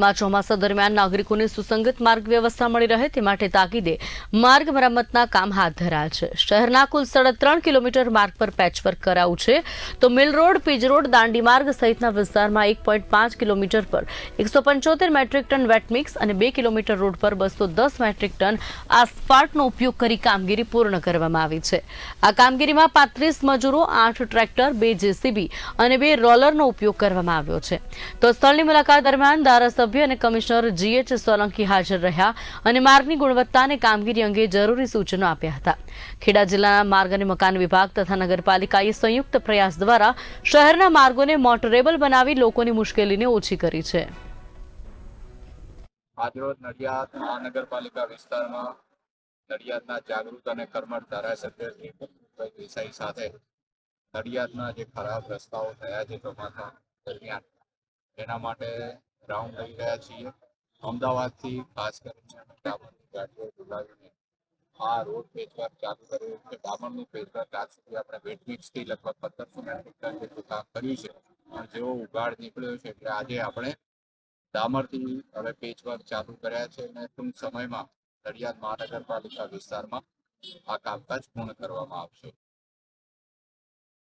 માં ચોમાસા દરમિયાન નાગરિકોને સુસંગત માર્ગ વ્યવસ્થા મળી રહે તે માટે તાકીદે માર્ગ મરામતના કામ હાથ ધરાયા છે. શહેરના કુલ સાડા ત્રણ કિલોમીટર માર્ગ પર પેચવર્ક કરાયું છે. તો mill road, Pij road, Dandi માર્ગ સહિતના વિસ્તારમાં એક પોઈન્ટ કિલોમીટર પર એકસો મેટ્રિક ટન વેટ મિક્સ અને બે કિલોમીટર રોડ પર બસો દસ મેટ્રિક ટન આસ્ફાલ્ટનો ઉપયોગ કરી કામગીરી પૂર્ણ કરવામાં આવી છે. આ કામગીરીમાં પાંત્રીસ મજૂરો, આઠ ટ્રેક્ટર, બે જેસીબી અને બે રોલરનો ઉપયોગ કરવામાં આવ્યો છે. તો સ્થળની મુલાકાત દરમિયાન ધારાસભ્ય અને કમિશનર જીએચ સોલંકી હાજર રહ્યા અને માર્ગની ગુણવત્તા અને કામગીરી અંગે જરૂરી સૂચનો આપ્યા હતા. ખેડા જિલ્લાના માર્ગ અને મકાન વિભાગ તથા નગરપાલિકાએ સંયુક્ત પ્રયાસ દ્વારા શહેરના માર્ગોને મોટરેબલ બનાવી લોકોની મુશ્કેલીને ઓછી કરી છે. આજરોજ નડિયાદ મહાનગરપાલિકા વિસ્તારમાં નડિયાદના જાગૃત અને કર્મઠ ધારાસભ્ય શ્રી દેસાઈ સાથે નડિયાદના જે ખરાબ રસ્તાઓ થયા છે ચોમાસા દરમિયાન એના માટે રાઉન્ડ લઈ રહ્યા છીએ. અમદાવાદથી ખાસ કરીને અમે ડામરની ગાડીઓ બોલાવીને આ રોડ પેચવર્ક ચાલુ કર્યું છે. ડામરનું પેચવર્ક આજ સુધી આપણે વેટમિક્સથી લગભગ પંદરસો મેટ્રિક ટન જેટલું કામ કર્યું છે. પણ જેવો ઉગાડ નીકળ્યો છે એટલે આજે આપણે ડામરથી હવે પેચવર્ક ચાલુ કર્યા છે અને ટૂંક સમયમાં નડિયાદ મહાનગરપાલિકા વિસ્તારમાં આ કામકાજ પૂર્ણ કરવામાં આવશે.